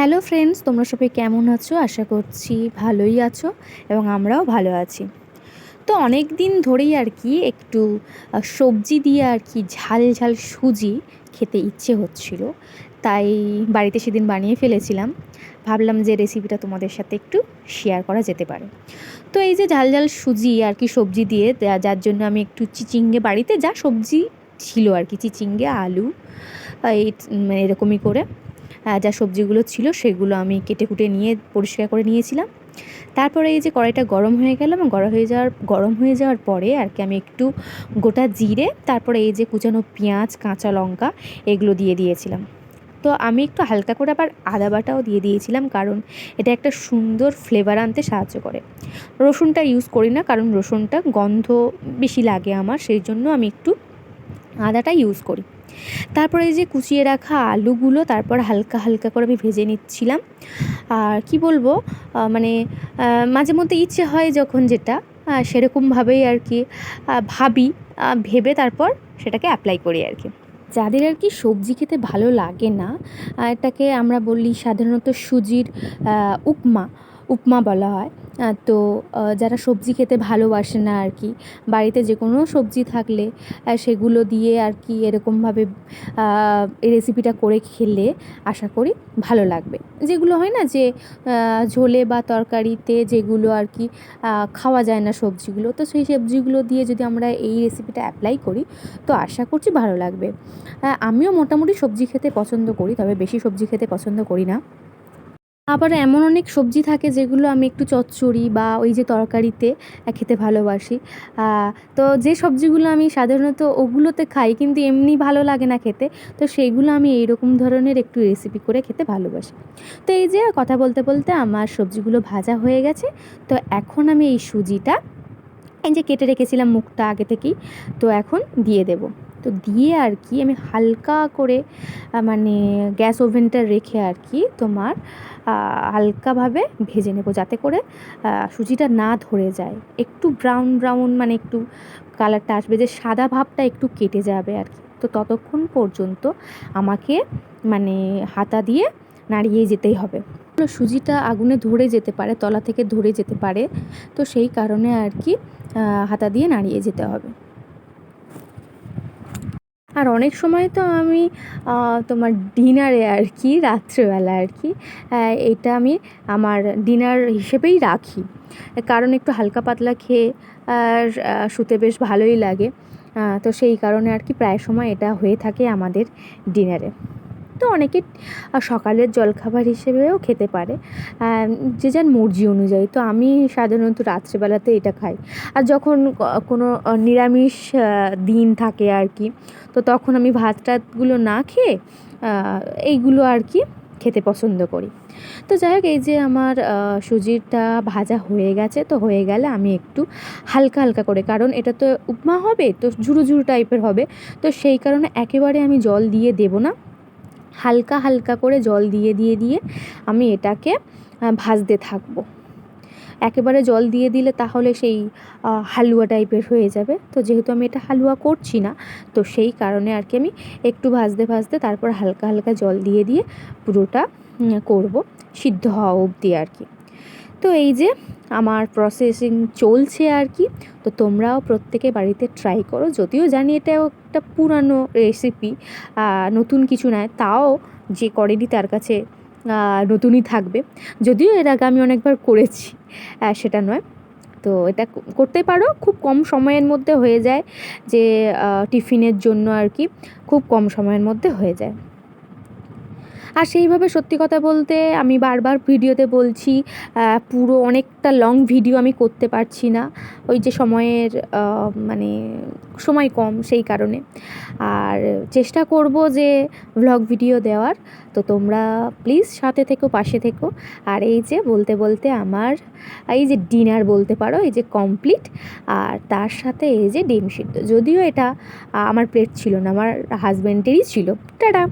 Hello friends, তোমরা সবাই কেমন আছো? আশা করছি ভালোই আছো এবং আমরাও ভালো আছি। তো অনেক দিন ধরেই আর কি একটু সবজি দিয়ে আর কি ঝাল ঝাল সুজি খেতে ইচ্ছে হচ্ছিল। তাই বাড়িতে সেদিন বানিয়ে ফেলেছিলাম। ভাবলাম যে রেসিপিটা তোমাদের সাথে একটু শেয়ার করা যেতে পারে। তো এই যে ঝাল ঝাল সুজি আর কি সবজি দিয়ে যার জন্য আমি একটু চিচিঙ্গে বাড়িতে যা সবজি ছিল আর কি, চিচিঙ্গে, আলু এই মানে এরকমই করে। যা সবজিগুলো ছিল সেগুলো আমি কেটে কুটে নিয়ে পরিষ্কার করে নিয়েছিলাম। তারপরে এই যে কড়াইটা গরম হয়ে গেল এবং গরম হয়ে যাওয়ার, গরম হয়ে যাওয়ার পরে আর কি আমি একটু গোটা জিরে, তারপরে এই যে কুচানো পেঁয়াজ, কাঁচা লঙ্কা এগুলো দিয়ে দিয়েছিলাম। তো আমি একটু হালকা করে আবার আদা বাটাও দিয়ে দিয়েছিলাম কারণ এটা একটা সুন্দর ফ্লেভার আনতে সাহায্য করে। রসুনটা ইউজ করি না কারণ রসুনটা গন্ধ বেশি লাগে আমার, সেই জন্য আমি একটু আদাটা ইউজ করি। তারপরে এই যে কুচিয়ে রাখা আলুগুলো তারপর হালকা হালকা করে আমি ভেজে নিচ্ছিলাম। আর কি বলব মানে মাঝে মধ্যে ইচ্ছে হয় যখন যেটা সেরকমভাবেই আর কি ভাবি ভেবে তারপর সেটাকে অ্যাপ্লাই করি আর কি। যাদের আর কি সবজি খেতে ভালো লাগে না এটাকে আমরা বলি সাধারণত সুজির উপমা। উপমা বলা হয়। তো যারা সবজি খেতে ভালোবাসে না আর কি, বাড়িতে যে কোনো সবজি থাকলে সেগুলো দিয়ে আর কি এরকমভাবে এই রেসিপিটা করে খেলে আশা করি ভালো লাগবে। যেগুলো হয় না যে ঝোলে বা তরকারিতে যেগুলো আর কি খাওয়া যায় না সবজিগুলো, তো সেই সবজিগুলো দিয়ে যদি আমরা এই রেসিপিটা অ্যাপ্লাই করি, তো আশা করছি ভালো লাগবে। আমিও মোটামুটি সবজি খেতে পছন্দ করি, তবে বেশি সবজি খেতে পছন্দ করি না। আবার এমন অনেক সবজি থাকে যেগুলো আমি একটু চচ্চড়ি বা ওই যে তরকারিতে খেতে ভালোবাসি। তো যে সবজিগুলো আমি সাধারণত ওগুলোতে খাই কিন্তু এমনি ভালো লাগে না খেতে, তো সেইগুলো আমি এইরকম ধরনের একটু রেসিপি করে খেতে ভালোবাসি। তো এই যে কথা বলতে বলতে আমার সবজিগুলো ভাজা হয়ে গেছে, তো এখন আমি এই সুজিটা এই যে কেটে রেখেছিলাম মুখটা আগে থেকেই, তো এখন দিয়ে দেব। তো দিয়ে আর কি আমি হালকা করে মানে গ্যাস ওভেনটা রেখে আর কি তোমার হালকাভাবে ভেজে নেব যাতে করে সুজিটা না ধরে যায়। একটু ব্রাউন ব্রাউন মানে একটু কালারটা আসবে, যে সাদা ভাবটা একটু কেটে যাবে আর কি। তো ততক্ষণ পর্যন্ত আমাকে মানে হাতা দিয়ে নাড়িয়ে যেতেই হবে। সুজিটা আগুনে ধরে যেতে পারে, তলা থেকে ধরে যেতে পারে, তো সেই কারণে আর কি হাতা দিয়ে নাড়িয়ে যেতে হবে। আর অনেক সময় তো আমি তোমার ডিনারে আর কি, রাত্রেবেলা আর কি এটা আমি আমার ডিনার হিসেবেই রাখি। কারণ একটু হালকা পাতলা খেয়ে শুতে বেশ ভালোই লাগে। তো সেই কারণে আর কি প্রায় সময় এটা হয়ে থাকে আমাদের ডিনারে। তো অনেকে সকালের জলখাবার হিসেবেও খেতে পারে। যে যার মর্জি অনুযায়ী। তো আমি সাধারণত রাত্রেবেলাতে এটা খাই। আর যখন কোনো নিরামিষ দিন থাকে আর কি তো তখন আমি ভাত টাতগুলো না খেয়ে এইগুলো আর কি খেতে পছন্দ করি। তো যাই হোক, এই যে আমার সুজিটা ভাজা হয়ে গেছে, তো হয়ে গেলে আমি একটু হালকা হালকা করে, কারণ এটা তো উপমা হবে, তো ঝুরু ঝুরু টাইপের হবে, তো সেই কারণে একেবারে আমি জল দিয়ে দেবো না। হালকা হালকা করে জল দিয়ে দিয়ে দিয়ে আমি এটাকে ভাজতে থাকব। একেবারে জল দিয়ে দিলে তাহলে সেই হালুয়া টাইপের হয়ে যাবে। তো যেহেতু আমি এটা হালুয়া করছি না, তো সেই কারণে আর কি আমি একটু ভাজতে ভাজতে তারপর হালকা হালকা জল দিয়ে দিয়ে পুরোটা করব, সিদ্ধ হওয়া অবধি আর কি। তো এই যে আমার প্রসেসিং চলছে আর কি, তো তোমরাও প্রত্যেকে বাড়িতে ট্রাই করো। যদিও জানি এটা একটা পুরানো রেসিপি নতুন কিছু নয়, তাও যে করেনি তার কাছে নতুনই থাকবে। যদিও এর আগে আমি অনেকবার করেছি সেটা নয়। তো এটা করতে পারো, খুব কম সময়ের মধ্যে হয়ে যায় যে টিফিনের জন্য আর কি, খুব কম সময়ের মধ্যে হয়ে যায়। আর সেইভাবে সত্যি কথা বলতে আমি বারবার ভিডিওতে বলছি পুরো অনেকটা লং ভিডিও আমি করতে পারছি না। ওই যে সময়ের মানে সময় কম সেই কারণে। আর চেষ্টা করব যে ভ্লগ ভিডিও দেওয়ার। তো তোমরা প্লিজ সাথে থেকো, পাশে থেকো। আর এই যে বলতে বলতে আমার, এই যে ডিনার বলতে পারো, এই যে কমপ্লিট আর তার সাথে এই যে ডিম সিদ্ধ। যদিও এটা আমার প্লেট ছিল না, আমার হাজব্যান্ডেরই ছিল। টাটা!